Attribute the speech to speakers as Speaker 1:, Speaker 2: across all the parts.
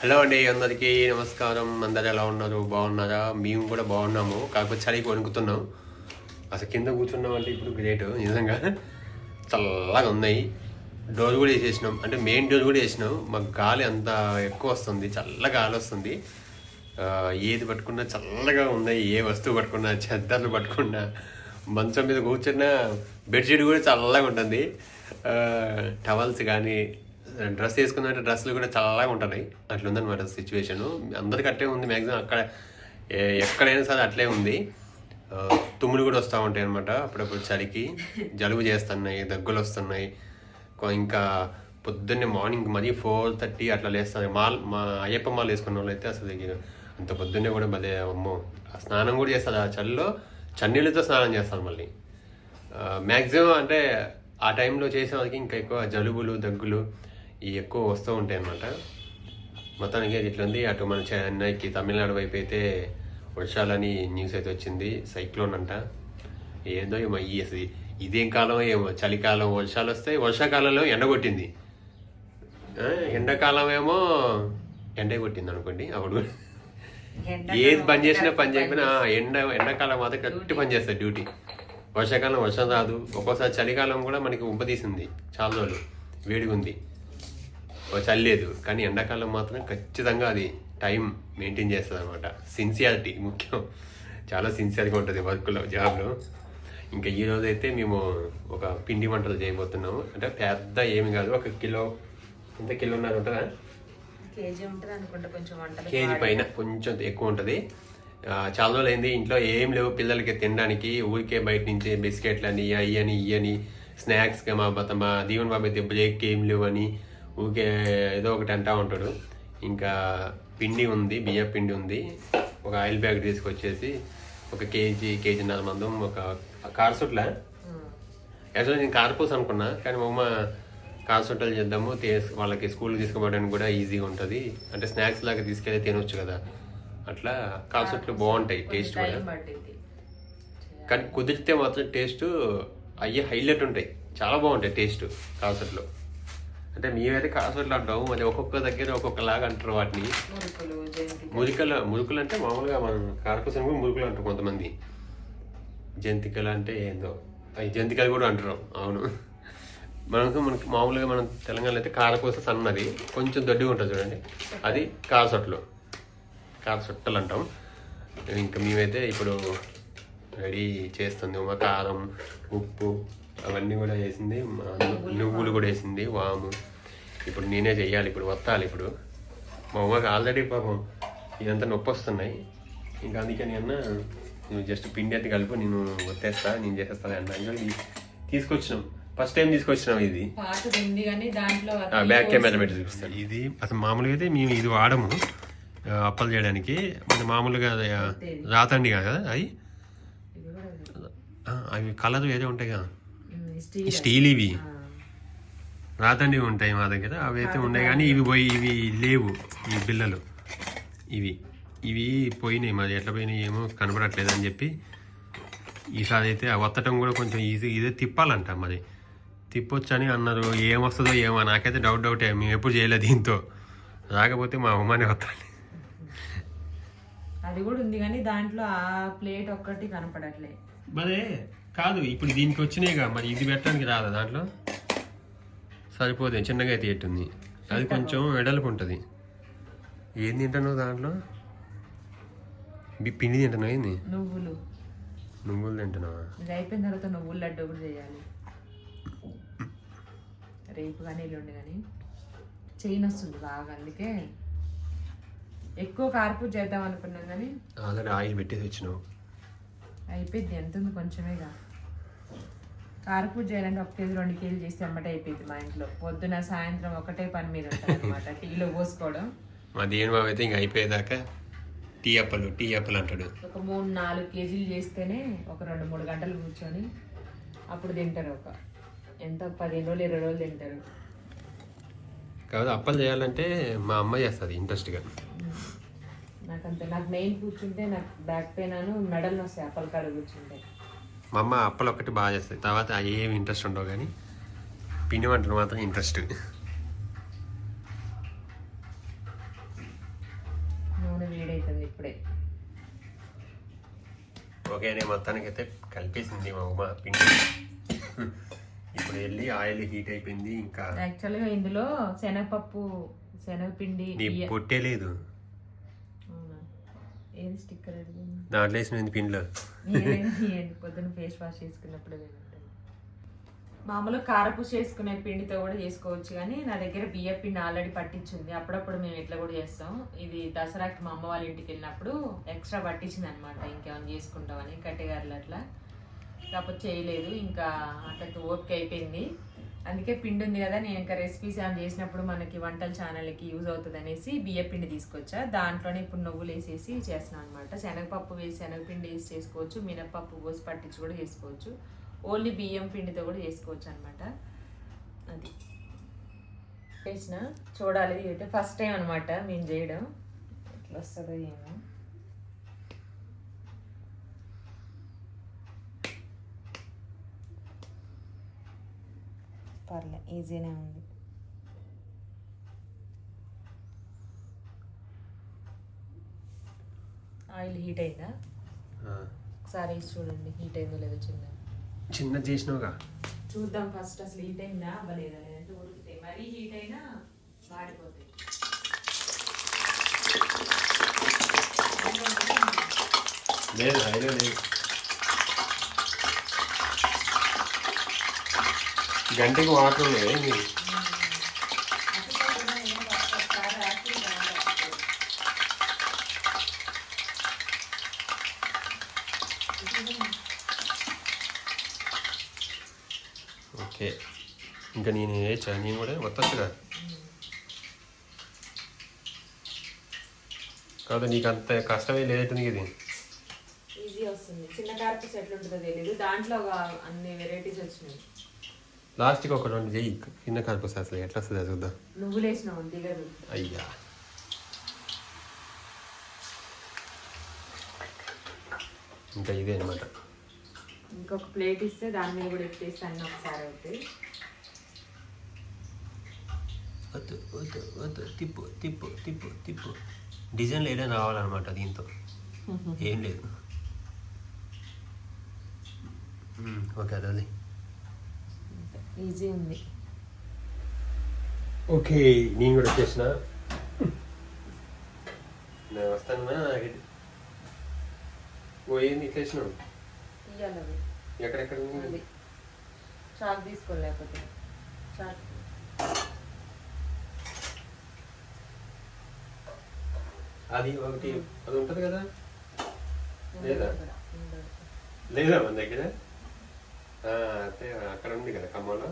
Speaker 1: Hello అండి అందరికీ నమస్కారం. అందరు ఎలా ఉన్నారు? బాగున్నారా? మేము కూడా బాగున్నాము. కాకపోతే చలికి వణుకుతున్నాం. అసలు కింద కూర్చున్నాం అంటే ఇప్పుడు గ్రేట్ నిజంగా. చల్లగా ఉన్నాయి. డోర్ కూడా వేసేసినాం. అంటే మెయిన్ డోర్ కూడా వేసినాం. మాకు గాలి అంత ఎక్కువ వస్తుంది. చల్ల గాలి వస్తుంది. ఏది పట్టుకున్నా చల్లగా ఉన్నాయి ఏ వస్తువు పట్టుకున్నా చెద్దర్లు పట్టుకున్నా మంచం మీద కూర్చున్న బెడ్షీట్ కూడా చల్లగా ఉంటుంది. టవల్స్ కానీ డ్రెస్ వేసుకున్నట్టు డ్రెస్సులు కూడా చల్లగా ఉంటున్నాయి అట్లుందనమాట సిచ్యువేషన్ అందరికి అట్లే ఉంది మ్యాక్సిమం అక్కడ. ఎక్కడైనా సరే అట్లే ఉంది. తుమ్ములు కూడా వస్తూ ఉంటాయి అనమాట అప్పుడప్పుడు చలికి. జలుబు చేస్తున్నాయి దగ్గులు వస్తున్నాయి. ఇంకా పొద్దున్నే మార్నింగ్ మరీ ఫోర్ థర్టీ అట్లా లేస్తారు. మాల్ మా అయ్యప్ప మాల వేసుకున్న వాళ్ళు అయితే అసలు అంత పొద్దున్నే కూడా భలే అమ్మో. ఆ స్నానం కూడా చేస్తారు. ఆ చలిలో చన్నీళ్ళతో స్నానం చేస్తారు మళ్ళీ. మ్యాక్సిమం అంటే ఆ టైంలో చేసే వాళ్ళకి ఇంకా ఎక్కువ జలుబులు దగ్గులు ఇవి ఎక్కువ వస్తూ ఉంటాయి అన్నమాట మొత్తానికి అది ఇట్లుంది. అటు మన చెన్నైకి తమిళనాడు వైపు అయితే వర్షాలని న్యూస్ అయితే వచ్చింది. సైక్లోన్ అంట. ఏదో ఏమో ఈ ఇదేం కాలం ఏమో చలికాలం వర్షాలు వస్తాయి వర్షాకాలంలో ఎండ కొట్టింది ఆ, ఎండాకాలం ఏమో ఎండే కొట్టింది అనుకోండి అప్పుడు ఏది పని చేసినా పని చేయకపోయినా ఎండ ఎండాకాలం మాత్రం కరెక్ట్ పని చేస్తుంది డ్యూటీ. వర్షాకాలం వర్షం రాదు. ఒక్కోసారి చలికాలం కూడా మనకి ఉబ్బదీసింది. చాలా రోజులు వేడిగా ఉంది ఓ చలి లేదు. కానీ ఎండాకాలం మాత్రం ఖచ్చితంగా అది టైం మెయింటైన్ చేస్తుంది అనమాట సిన్సియారిటీ ముఖ్యం. చాలా సిన్సియర్గా ఉంటుంది వర్క్లో జాబ్లో. ఇంకా ఈ రోజు అయితే మేము ఒక పిండి వంటలు చేయబోతున్నాము. అంటే పెద్ద ఏమి కాదు. ఒక కిలో ఎంత కిలోన్నర ఉంటుందా?
Speaker 2: కేజీ ఉంటుంది
Speaker 1: కేజీ పైన కొంచెం ఎక్కువ ఉంటుంది. చాలా రోజులు అయింది. ఇంట్లో ఏం లేవు పిల్లలకి తినడానికి. ఊరికే బయట నుంచి బిస్కెట్లు అని అయ్యని ఇయ్యని స్నాక్స్గా మా బత మా దీవెన్ బాబాయ్ దెబ్బ చేయకి ఏం లేవు అని ఊరికే ఏదో ఒకటి అంటా ఉంటాడు. ఇంకా పిండి ఉంది బియ్య పిండి ఉంది. ఒక ఆయిల్ బ్యాగ్ తీసుకొచ్చేసి ఒక కేజీ కేజీన్నర మందం ఒక కారసుట్ల. యాక్చువల్లీ నేను కార్పూస్ అనుకున్నా కానీ మా అమ్మ కారసుట్టలు చేద్దాము వాళ్ళకి స్కూల్కి తీసుకుపోవడానికి కూడా ఈజీగా ఉంటుంది. అంటే స్నాక్స్ లాగా తీసుకెళ్ళి తినొచ్చు కదా. అట్లా కారసుట్లు బాగుంటాయి టేస్ట్ కూడా. కానీ కుదిరితే మాత్రం టేస్ట్ అయ్యే హైలైట్ ఉంటాయి. చాలా బాగుంటాయి టేస్ట్ కారసుట్లు. అంటే మేమైతే కారసుట్లు అంటాము మరి ఒక్కొక్క దగ్గర ఒక్కొక్కలాగా అంటారు వాటిని.
Speaker 2: మురుకులు
Speaker 1: మురికలు అంటే మామూలుగా మనం కారపూసని కూడా మురుకులు అంటారు కొంతమంది. జంతికలు అంటే ఏందో. అవి జంతికలు కూడా అంటారు అవును. మనకు మనకి మామూలుగా మనం తెలంగాణలో అయితే కారపూస సన్నది కొంచెం దొడ్డిగా ఉంటుంది చూడండి. అది కారసొట్లు. కారసొట్టలు అంటాం. ఇంకా మేమైతే ఇప్పుడు రెడీ చేస్తుంది కారం ఉప్పు అవన్నీ కూడా వేసింది. మా నువ్వులు కూడా వేసింది. వాము. ఇప్పుడు నేనే చెయ్యాలి ఇప్పుడు వత్తాలి ఇప్పుడు. మా అమ్మకి ఆల్రెడీ పాపం ఇదంతా నొప్పి వస్తున్నాయి. ఇంకా అందుకని అన్న నువ్వు జస్ట్ పిండి అయితే కలుపు నేను వచ్చేస్తా నేను చేసేస్తాను అన్న అని తీసుకొచ్చినాం. ఫస్ట్ టైం తీసుకొచ్చినాం ఇది.
Speaker 2: పాతది ఉంది కానీ దాంట్లో
Speaker 1: ఆ, బ్యాక్ కెమెరా పెట్టి చూపిస్తాను. ఇది అసలు మామూలుగా అయితే మేము ఇది వాడము అప్పలు చేయడానికి. మన మామూలుగా రాతండి కదా అవి
Speaker 2: ఇది కూడా
Speaker 1: ఆ, అవి కలర్ వేరే ఉంటాయి కదా.
Speaker 2: స్టీల్
Speaker 1: స్టీల్ ఇవి. రాతండి ఉంటాయి మా దగ్గర అవి అయితే ఉన్నాయి కానీ ఇవి పోయి ఇవి లేవు ఈ బిల్లలు ఇవి ఇవి పోయినాయి మరి ఎట్లా పోయినాయి ఏమో కనబడట్లేదు అని చెప్పి. ఈసారి అయితే వత్తటం కూడా కొంచెం ఈజీ ఇదే తిప్పాలంట మరి. తిప్పొచ్చని అన్నారు ఏమొస్తుందో ఏమో నాకైతే డౌట్ డౌటే మేము ఎప్పుడు చేయలేదు దీంతో. రాకపోతే మా అమ్మనే వస్తాను
Speaker 2: అది కూడా ఉంది కానీ దాంట్లో ఆ ప్లేట్ ఒక్కటి కనపడట్లే.
Speaker 1: మరే కాదు ఇప్పుడు దీనికి వచ్చినాయిగా మరి ఇది పెట్టడానికి రాదా దాంట్లో? సరిపోదు చిన్నగా అయితే ఎట్టుంది. అది కొంచెం వెడల్పు ఉంటుంది. ఏం తింటాను దాంట్లో? పిండి తింటున్నావు ఏంది?
Speaker 2: నువ్వులు.
Speaker 1: నువ్వులు తింటున్నావా
Speaker 2: ఇది అయిపోయిన తర్వాత నువ్వులు లడ్డు కూడా చేయాలి. రేపు కానీ ఎల్లుండి కానీ. చైన్ వస్తుంది బాగా అందుకే ఎక్కువ కార్పూట్ చేద్దాం అనుకున్నాం కానీ
Speaker 1: ఆల్రెడీ ఆయిల్ పెట్టేసి వచ్చినావు.
Speaker 2: అయిపోయింది ఎంత ఉంది కొంచెమేగా. కారపూజ చేయాలంటే ఒక కేజీ రెండు కేజీలు చేస్తే అమ్మటే అయిపోయింది మా ఇంట్లో. పొద్దున సాయంత్రం ఒకటే పని మీద అనమాట టీలో పోసుకోవడం.
Speaker 1: మా దేని బాబు అయితే ఇంకా అయిపోయేదాకా టీ అప్పలు టీ అప్పలు అంటాడు.
Speaker 2: ఒక మూడు నాలుగు కేజీలు చేస్తేనే ఒక రెండు మూడు గంటలు కూర్చొని అప్పుడు తింటారు ఒక. ఎంత? పదిహేను రోజులు ఇరవై రోజులు తింటారు.
Speaker 1: కాదు అప్పలు చేయాలంటే మా అమ్మ చేస్తుంది ఇంట్రెస్ట్గా
Speaker 2: నాకు అంతే నాకు మెయిన్ కూర్చుంటే నాకు బ్యాక్ పెయిన్ అను మెడల్ వస్తాయి అప్పల కాడ కూర్చుంటే.
Speaker 1: మా అమ్మ అప్పలు ఒక్కటి బాగా చేస్తుంది. తర్వాత ఏమి ఇంట్రెస్ట్ ఉండవు కానీ పిండి వంటలు మాత్రం ఇంట్రెస్ట్
Speaker 2: ఇప్పుడే.
Speaker 1: ఓకే నేను మొత్తానికి అయితే కలిపేసింది మా ఉమ పిండి. ఇప్పుడు వెళ్ళి ఆయిల్ హీట్ అయిపోయింది ఇంకా
Speaker 2: యాక్చువల్గా ఇందులో శనగపప్పు శనగపిండి
Speaker 1: నీ
Speaker 2: బియ్య-
Speaker 1: పొట్టే లేదు.
Speaker 2: అవునా ఏది స్టిక్కర్ అడిగింది?
Speaker 1: దాంట్లో వేసిన పిండిలో?
Speaker 2: ఫేస్ వాష్ చేసుకున్నప్పుడు. మామూలు కారపూస చేసుకునే పిండితో కూడా చేసుకోవచ్చు కానీ నా దగ్గర బియ్య పిండి ఆల్రెడీ పట్టించింది. అప్పుడప్పుడు మేము ఇట్లా కూడా చేస్తాం. ఇది దసరాకి మా అమ్మ వాళ్ళ ఇంటికి వెళ్ళినప్పుడు ఎక్స్ట్రా పట్టించింది అనమాట ఇంకేమైనా చేసుకుంటామని కట్టెగారులు అట్లా. కాకపోతే చేయలేదు. ఇంకా అక్కడికి ఓపిక అయిపోయింది. అందుకే పిండి ఉంది కదా నేను ఇంకా రెసిపీస్ ఏమైనా చేసినప్పుడు మనకి వంటల ఛానల్కి యూజ్ అవుతుంది అనేసి బియ్య పిండి తీసుకొచ్చా. దాంట్లోనే ఇప్పుడు నువ్వులు వేసేసి చేస్తున్నాను అనమాట శనగపప్పు వేసి శనగపిండి వేసి చేసుకోవచ్చు. మినపప్పు పోసి పట్టించి కూడా చేసుకోవచ్చు. ఓన్లీ బియ్యం పిండితో కూడా చేసుకోవచ్చు అనమాట అది. చేసిన చూడాలి అయితే ఫస్ట్ టైం అనమాట మేము చేయడం. ఎట్లా వస్తుందో ఏమో. పర్లే ఈజీనే ఉంది. ఆయిల్ హీట్ అయిందా?
Speaker 1: ఆ,
Speaker 2: ఒకసారి చూడండి హీట్ అయిందో లేదో చిన్న
Speaker 1: చిన్న చేసినావుగా?
Speaker 2: చూద్దాం ఫస్ట్ అసలు హీట్ అయిందా? అవ్వలేదా? లేదంటే ఉడుకుతాయి మరీ హీట్ అయినా మాడిపోతాయి
Speaker 1: లేదు హైలో లేదు. గంటకి వాటర్ ఉన్నాయి ఓకే. ఇంకా నేను వేయచ్చా నేను కూడా వత్తచ్చుగా. కాదు నీకు అంత కష్టమే లేదంటుంది ఇది.
Speaker 2: ఈజీ వస్తుంది. చిన్న కార్పస్ ఎట్లుంటుందో తెలియదు దాంట్లో అన్ని వెరైటీస్ వచ్చినాయి.
Speaker 1: లాస్ట్కి ఒక రెండు చెయ్యి కింద కనిపిస్తుంది అసలు ఎట్లా వస్తుంది చూద్దాం.
Speaker 2: నువ్వులు వేసినావు దిగదు
Speaker 1: అయ్యా. ఇంకా ఇదే అనమాట
Speaker 2: ఇంకొక ప్లేట్ ఇస్తే దాని మీద కూడా అన్ని ఒకసారి అవుతాయి
Speaker 1: వద్దు వద్దు వద్దు. తిప్పు తిప్పు తిప్పు తిప్పు. డిజైన్లు ఏదైనా రావాలన్నమాట దీంతో. ఏం లేదు. ఓకే అదే
Speaker 2: ఈజీ ఉంది.
Speaker 1: ఓకే నేను కూడా వచ్చేసిన. నేను వస్తానా ఓ ఏంది ఇట్లా వేసినావు?
Speaker 2: ఇయ్యాలి అవి.
Speaker 1: ఎక్కడెక్కడ
Speaker 2: అది
Speaker 1: ఉంది?
Speaker 2: చాక్ తీసుకోలేకపోతే చాక్.
Speaker 1: అది ఒకటి అది ఉంటుంది కదా? లేదా?
Speaker 2: ఉండదు.
Speaker 1: లేదా మన దగ్గర? అంటే అక్కడ ఉంది కదా ఖమ్మంలో.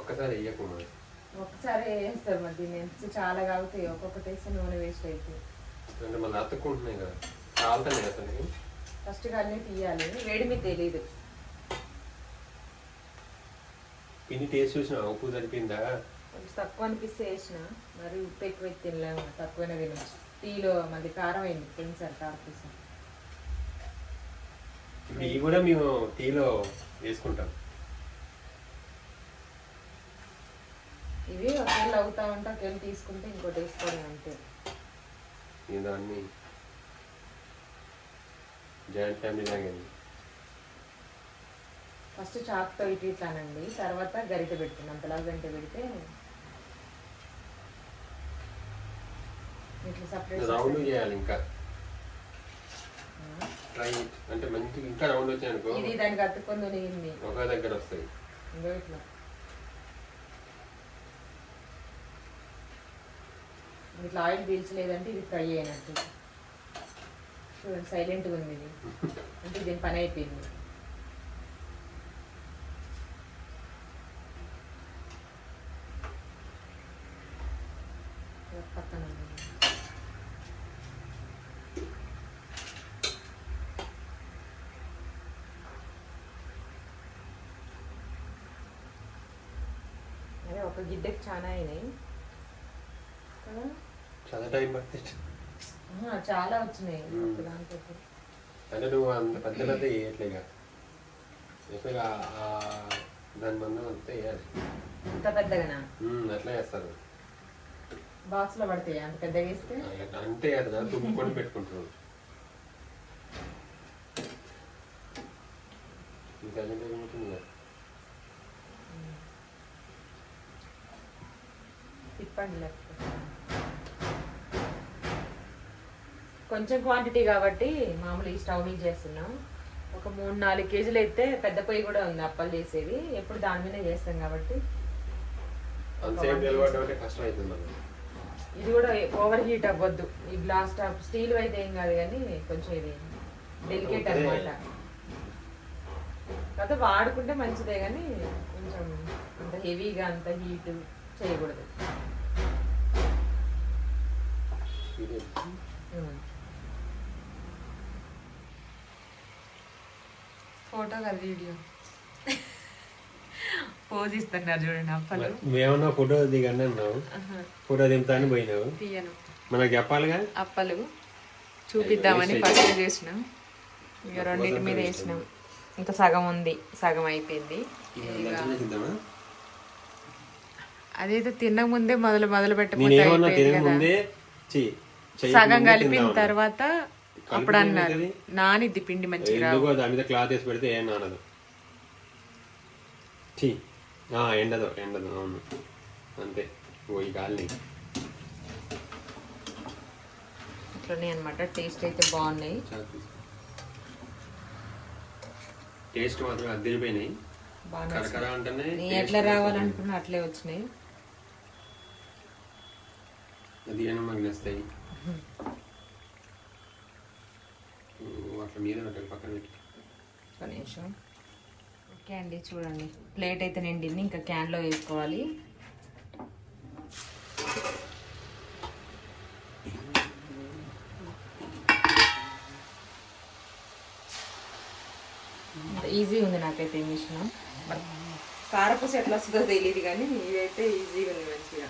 Speaker 1: ఒక్కసారి వేయకుండా
Speaker 2: ఒకసారి వేస్తాం మరి దీన్ని. ఎంత చాలా కాగుతాయి ఒక్కొక్కటి వేస్తే నూనె వేస్ట్ అవుతుంది
Speaker 1: అంటే మళ్ళీ అతుక్కుంటున్నాయి కదా. కాలుతున్నాయి అసలు
Speaker 2: ఫస్ట్ కానీ తీయాలి. వేడి మీద తెలీదు.
Speaker 1: పిన్ని టేస్ట్ చూసిన? ఉప్పు సరిపోయిందా?
Speaker 2: కొంచెం తక్కువ అనిపిస్తే వేసిన. మరి ఉప్పు ఎక్కువ అయితే తినలేము. తక్కువనే తినచ్చు. టీలో మళ్ళీ కారం అయింది కారపూస
Speaker 1: ఇప్పుడు ఇవి కూడా మేము టీలో వేసుకుంటాం.
Speaker 2: ఇవి ఒకవేళ అవుతా ఉంటే ఒకవేళ తీసుకుంటే ఇంకోటి వేసుకోవడం అంతే.
Speaker 1: ఈ దాన్ని జాయింట్ ఫ్యామిలీ లాగండి
Speaker 2: ఫస్ట్ చాక్తో ఇటు ఇట్లానండి తర్వాత గరిట పెడుతుంది. అంతలా గంట పెడితే ఇట్లా సపరేట్
Speaker 1: రౌండ్ చేయాలి ఇంకా. ట్రై అంటే మంచి ఇంకా రౌండ్ వచ్చాయనుకో
Speaker 2: ఇది దానికి అతుక్కొని తొలిగింది
Speaker 1: ఒక దగ్గర వస్తాయి.
Speaker 2: ఇంకో ఇట్లా. ఇట్లా ఆయిల్ పీల్చలేదంటే ఇది ఫ్రై అయినట్టు. చూడండి సైలెంట్గా ఉంది ఇది. అంటే దీని పని అయిపోయింది పక్కన ఉంది. అదే ఒక గిడ్డకి చాలా అయినాయి.
Speaker 1: చాలా టైం
Speaker 2: ఆహా, చాలా వచ్చినాయి.
Speaker 1: అంటే నువ్వు అంత పెద్ద పెద్ద వేయట్లేగా దాని మందం అంతా వేయాలి.
Speaker 2: ఇంత పెద్దగానా?
Speaker 1: అట్లా వేస్తారు.
Speaker 2: బాక్స్లో పడతాయి? అంత పెద్దగా వేస్తే?
Speaker 1: అంతే కదా దుమ్ముకొని పెట్టుకుంటున్నాను ఇంకా
Speaker 2: లేకపోతే కొంచెం క్వాంటిటీ కాబట్టి మామూలు ఈ స్టవ్ మీద చేస్తున్నాం. ఒక మూడు నాలుగు కేజీలు అయితే పెద్ద పొయ్యి కూడా ఉంది అప్పలు చేసేది ఎప్పుడు దాని మీద చేస్తాం కాబట్టి. ఇది కూడా ఓవర్ హీట్ అవ్వద్దు. ఈ గ్లాస్ టాప్ స్టీల్ అయితే ఏం కాదు కానీ కొంచెం ఇది డెలికేట్. అనమాట కాకపోతే వాడుకుంటే మంచిదే కానీ కొంచెం అంత హెవీగా అంత హీట్ చేయకూడదు. ఫోటో కదా వీడియో పోజ్ ఇస్తున్నారు చూడండి అప్పలు.
Speaker 1: మేమన్నా ఫోటో దిగండి అన్నావు. ఫోటో దింపుతా అని పోయినావు.
Speaker 2: తీయను.
Speaker 1: మనకు చెప్పాలిగా?
Speaker 2: అప్పలు. చూపిద్దామని ఫస్ట్ చేసినాం. ఇక రెండింటి మీద వేసినాం. ఇంకా సగం ఉంది. సగం అయిపోయింది. అదైతే తినక ముందే మొదలు మొదలు.
Speaker 1: ముందే చెయ్యక
Speaker 2: సగం కలిపిన. తర్వాత అప్పుడు అన్నారు? నానిద్ది పిండి మంచిగా
Speaker 1: దాని మీద క్లాత్ వేసి పెడితే ఏం నానదు. ఛీ ఆ, ఎండదు ఎండదు అవును. అంతే ఓ ఈ గాలిని
Speaker 2: ఇట్లనే అనమాట టేస్ట్ అయితే బాగున్నాయి.
Speaker 1: టేస్ట్ మాత్రం అద్దరిపోయినాయి. కరకర అంటేనే
Speaker 2: ఎట్లా రావాలనుకున్నా అట్లే వచ్చినాయి.
Speaker 1: అది అయినా మాకు నస్తాయి అట్లా మీద పెట్టాలి పక్కన పెట్టి
Speaker 2: ఒక నిమిషం ఓకే అండి చూడండి ప్లేట్ అయితే నిండింది ఇంకా క్యాన్లో వేసుకోవాలి ఈజీ ఉంది నాకైతే ఈ మిషన్ కారపూస ఎట్లా వస్తుందో తెలియదు కానీ ఇదైతే ఈజీగా ఉంది మంచిగా.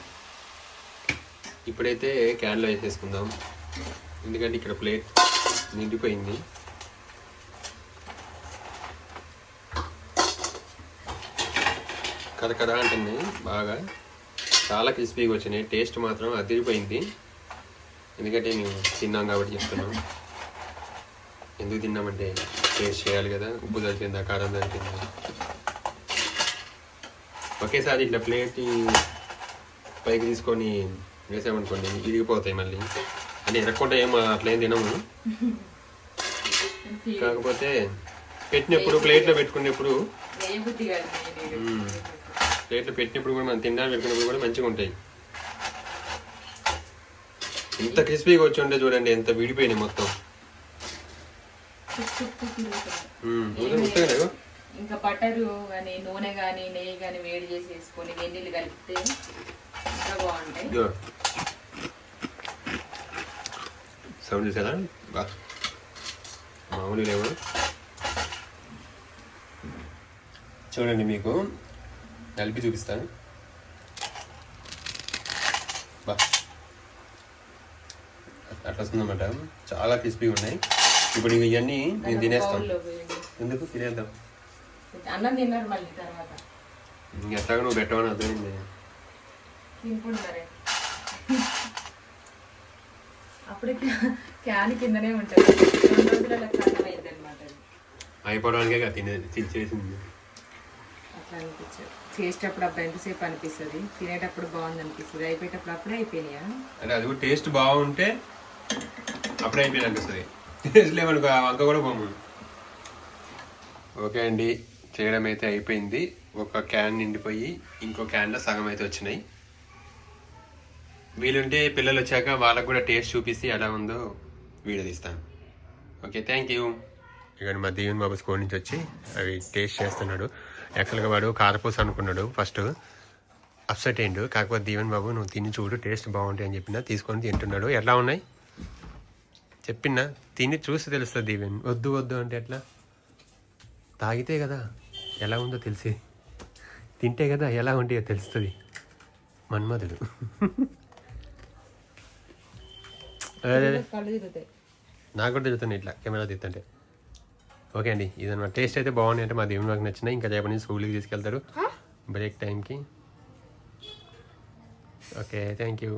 Speaker 1: ఇప్పుడైతే క్యాన్లో వేసేసుకుందాం. ఎందుకంటే ఇక్కడ ప్లేట్ నిండిపోయింది. కరకర అంటుంది బాగా. చాలా క్రిస్పీగా వచ్చినాయి. టేస్ట్ మాత్రం అదిరిపోయింది. ఎందుకంటే మేము తిన్నాం కాబట్టి చెప్తున్నాం. ఎందుకు తిన్నామంటే టేస్ట్ చేయాలి కదా. ఉప్పు దొరికిందా కారం దొరికిందా? ఒకేసారి ఇట్లా ప్లేట్ పైకి తీసుకొని వేసామనుకోండి ఇరిగిపోతాయి మళ్ళీ. అంటే ఎరక్కుంటే ఏం అట్లా తినము. కాకపోతే పెట్టినప్పుడు ప్లేట్లో పెట్టుకునేప్పుడు. ప్లేట్లో పెట్టినప్పుడు కూడా మనం తినడానికి పెట్టుకున్నప్పుడు కూడా మంచిగా ఉంటాయి. ఎంత క్రిస్పీగా వచ్చి ఉంటే చూడండి ఎంత విడిపోయినాయి మొత్తం?
Speaker 2: ఇంకా బటరు కానీ నూనె కానీ నెయ్యి కానీ వేడి చేసి వేసుకొని వెన్నీళ్ళు కలిపితే బాగుంటాయి
Speaker 1: సౌండ్ చూసారా బా మామూలు లేవు చూడండి మీకు. కలిపి చూపిస్తాను. బా. అట్లా వస్తుందన్నమాట. చాలా క్రిస్పీగా ఉన్నాయి. ఇప్పుడు ఇవి ఇవన్నీ నేను
Speaker 2: వేయండి.
Speaker 1: ఎందుకు? తినేద్దాం.
Speaker 2: అన్నం తిన్నారు మళ్ళీ తర్వాత.
Speaker 1: ఎట్లాగా నువ్వు పెట్టవని అర్థమైంది.
Speaker 2: తినుకుంటారే అప్పుడే క్యా- క్యాన్ కిందనే ఉంటుంది. రెండు రోజులలో అనమాట
Speaker 1: అయిపోవడానికే తినేసింది.
Speaker 2: అట్లా అనిపించదు. చేసేటప్పుడు అప్పుడు ఎంతసేపు అనిపిస్తుంది? తినేటప్పుడు బాగుంది అనిపిస్తుంది. అయిపోయేటప్పుడు అప్పుడే అయిపోయినాయా?
Speaker 1: అంటే అది కూడా టేస్ట్ బాగుంటే అప్పుడే అయిపోయింది అనిపిస్తుంది. టేస్ట్ లేవనుకో వంక కూడా పోము. ఓకే అండి. చేయడం అయితే అయిపోయింది. ఒక క్యాన్ నిండిపోయి ఇంకో క్యాన్లో సగం అయితే వచ్చినాయి. వీలుంటే పిల్లలు వచ్చాక వాళ్ళకు కూడా టేస్ట్ చూపిస్తే ఎలా ఉందో వీడియో తీస్తాను. ఓకే థ్యాంక్ యూ ఇక్కడ మా దీవెన్ బాబు స్కూల్ నుంచి వచ్చి అవి టేస్ట్ చేస్తున్నాడు. యాక్చువల్గా వాడు కారపూస అనుకున్నాడు ఫస్ట్. అప్సెట్ అయ్యిండు కాకపోతే దీవెన్ బాబు నువ్వు తిని చూడు టేస్ట్ బాగుంటాయి అని చెప్పిన తీసుకొని తింటున్నాడు. ఎలా ఉన్నాయి? చెప్పినా తిని చూసి తెలుస్తుంది దీవెన్. వద్దు వద్దు అంటే ఎట్లా? తాగితే కదా ఎలా ఉందో తెలిసి. తింటే కదా ఎలా ఉంటాయో తెలుస్తుంది. మన్మధుడు అదే అదే
Speaker 2: కళ్ళు తిరుగుతాయి
Speaker 1: నాకు కూడా తిరుగుతుంది ఇట్లా కెమెరా తీస్తుంటే ఓకే అండి ఇదన్నమాట టేస్ట్ అయితే బాగుంది అంటే మా దేవుని నాకు నచ్చినాయి ఇంకా రేపటి నుంచి స్కూల్కి తీసుకెళ్తారు. బ్రేక్ టైంకి. Okay thank you